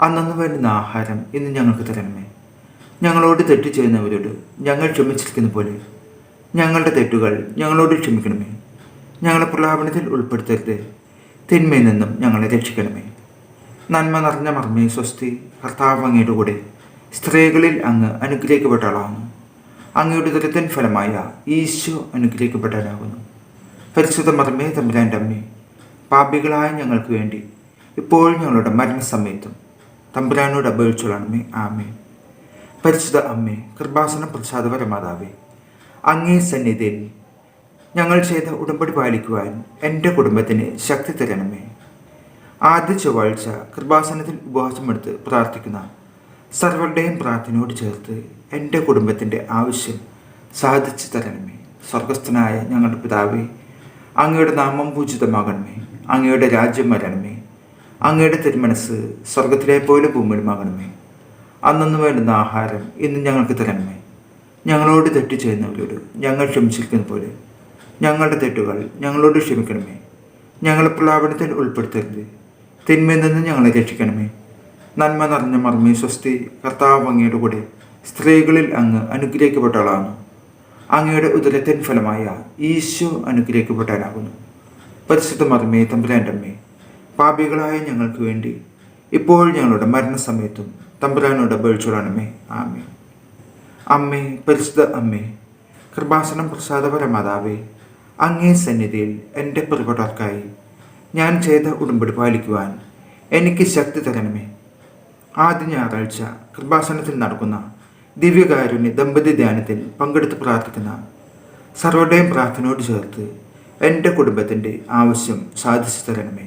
അന്നു വേണ്ടുന്ന ആഹാരം ഇന്ന് ഞങ്ങൾക്ക് തരണമേ. ഞങ്ങളോട് തെറ്റ് ചെയ്യുന്നവരോട് ഞങ്ങൾ ക്ഷമിച്ചിരിക്കുന്ന പോലെ. ഞങ്ങളുടെ തെറ്റുകൾ ഞങ്ങളോട് ക്ഷമിക്കണമേ. ഞങ്ങളെ പ്രലാപനത്തിൽ ഉൾപ്പെടുത്തരുത്. തിന്മയിൽ നിന്നും ഞങ്ങളെ രക്ഷിക്കണമേ. നന്മ നിറഞ്ഞ മർമ്മേ സ്വസ്തി കർത്താവ് അങ്ങയുടെ കൂടെ. സ്ത്രീകളിൽ അങ്ങ് അനുഗ്രഹിക്കപ്പെട്ട ആളാകുന്നു അങ്ങയുടെ ദുരിതൻ ഫലമായ ഈശോ അനുഗ്രഹിക്കപ്പെട്ടവനാകുന്നു. പരിശുദ്ധ മർമ്മേ തമ്പുരാന്റെ അമ്മേ പാപികളായ ഞങ്ങൾക്ക് വേണ്ടി ഇപ്പോൾ ഞങ്ങളുടെ മരണസമയത്തും തമ്പുരാനോട് അപേക്ഷിച്ചോളണമേ ആമേ പരിശുദ്ധ അമ്മേ കൃപാസനം പ്രസാദപരമാതാവേ അങ്ങേ സന്നിധിയിൽ ഞങ്ങൾ ചെയ്ത ഉടമ്പടി പാലിക്കുവാൻ എന്റെ കുടുംബത്തിന് ശക്തി തരണമേ. ആദ്യ ചൊവ്വാഴ്ച കൃപാസനത്തിൽ ഉപവാസമെടുത്ത് പ്രാർത്ഥിക്കുന്ന സർവരുടെയും പ്രാർത്ഥനയോട് ചേർത്ത് എന്റെ കുടുംബത്തിന്റെ ആവശ്യം സാധിച്ചു തരണമേ. സ്വർഗസ്ഥനായ ഞങ്ങളുടെ പിതാവേ അങ്ങയുടെ നാമം പൂജിതമാകണമേ. അങ്ങയുടെ രാജ്യം വരണമേ. അങ്ങയുടെ തിരുമനസ് സ്വർഗത്തിലെ പോലെ ഭൂമിയിലുമാകണമേ അന്നു വേണ്ടുന്ന ആഹാരം ഇന്ന് ഞങ്ങൾക്ക് തരണമേ. ഞങ്ങളോട് തെറ്റ് ചെയ്യുന്നവരോട് ഞങ്ങൾ ക്ഷമിച്ചിരിക്കുന്ന പോലെ. ഞങ്ങളുടെ തെറ്റുകൾ ഞങ്ങളോട് ക്ഷമിക്കണമേ. ഞങ്ങളെ പ്രലാപനത്തിൽ ഉൾപ്പെടുത്തരുത്. തിന്മയിൽ നിന്ന് ഞങ്ങളെ രക്ഷിക്കണമേ. നന്മ നിറഞ്ഞ മർമ്മി സ്വസ്തി കർത്താവ് അങ്ങയുടെ കൂടെ സ്ത്രീകളിൽ അങ്ങ് അനുഗ്രഹിക്കപ്പെട്ട ആളാണ് അങ്ങയുടെ ഉദരത്തിൻ ഫലമായ ഈശോ അനുഗ്രഹിക്കപ്പെട്ടവനാകുന്നു പരിശുദ്ധ മർമ്മേ തമ്പുരാന്റെ അമ്മേ പാപികളായ ഞങ്ങൾക്ക് വേണ്ടി. ഇപ്പോൾ ഞങ്ങളുടെ മരണസമയത്തും തമ്പുരാനോട് അപേക്ഷിച്ചോളണമേ ആമേ അമ്മേ പരിശുദ്ധ അമ്മേ കൃപാസനം പ്രസാദപര മാതാവേ അങ്ങേ സന്നിധിയിൽ എന്റെ പ്രിയപ്പെട്ടവർക്കായി ഞാൻ ചെയ്ത ഉടമ്പടി പാലിക്കുവാൻ എനിക്ക് ശക്തി തരണമേ. ആദ്യ ഞായറാഴ്ച കൃപാസനത്തിൽ നടക്കുന്ന ദിവ്യകാരുണ്യ ദമ്പതി ധ്യാനത്തിൽ പങ്കെടുത്ത് പ്രാർത്ഥിക്കുന്ന സർവരുടെയും പ്രാർത്ഥനയോട് ചേർത്ത് എന്റെ കുടുംബത്തിന്റെ ആവശ്യം സാധിച്ചു തരണമേ.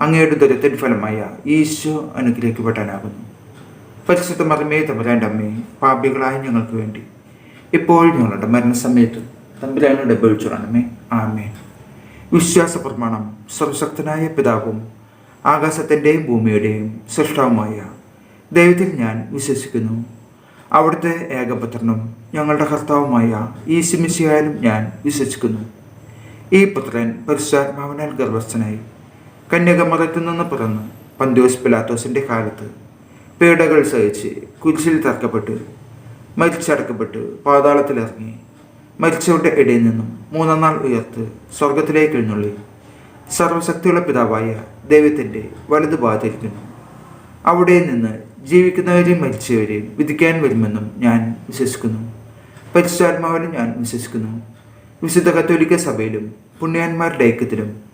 അങ്ങയുടെ ദുരത്തിൻ ഫലമായ ഈശോ അനുഗ്രഹിക്കപ്പെട്ടാനാകുന്നു പരിശുദ്ധ മർമ്മേ തമ്പുരാന്റെ അമ്മേ പാപികളായ ഞങ്ങൾക്ക് വേണ്ടി. ഇപ്പോൾ ഞങ്ങളുടെ മരണസമയത്ത് തമ്പുരാനോട് അപേക്ഷിച്ചോളണമേ ആമേ വിശ്വാസ പ്രമാണം സർവശക്തനായ പിതാവും ആകാശത്തിന്റെയും ഭൂമിയുടെയും സൃഷ്ടാവുമായ ദൈവത്തിൽ ഞാൻ വിശ്വസിക്കുന്നു. അവിടുത്തെ ഏകപുത്രനും ഞങ്ങളുടെ കർത്താവുമായ ഈ സിമിശിയായാലും ഞാൻ വിശ്വസിക്കുന്നു. ഈ പുത്രൻ പരിശുദ്ധാത്മാവിനാൽ ഗർഭസ്ഥനായി കന്യകമറത്തു നിന്ന് പിറന്ന് പന്തോസ് പിലാത്തോസിന്റെ കാലത്ത് പേടകൾ സഹിച്ച് കുരിശിൽ തറക്കപ്പെട്ട് മരിച്ചടക്കപ്പെട്ട് പാതാളത്തിലിറങ്ങി മരിച്ചവരുടെ ഇടയിൽ നിന്നും മൂന്നാം നാൾ ഉയർത്ത് സ്വർഗത്തിലേക്ക് എഴുന്നള്ളി. സർവശക്തിയുള്ള പിതാവായ ദൈവത്തിന്റെ വലതു ഭാഗത്തിരിക്കുന്നു. അവിടെ നിന്ന് ജീവിക്കുന്നവരെയും മരിച്ചവരെയും വിധിക്കാൻ വരുമെന്നും ഞാൻ വിശ്വസിക്കുന്നു. പരിശുദ്ധാത്മാവിലും ഞാൻ വിശ്വസിക്കുന്നു. വിശുദ്ധ കത്തോലിക്ക സഭയിലും പുണ്യാന്മാരുടെ ഐക്യത്തിലും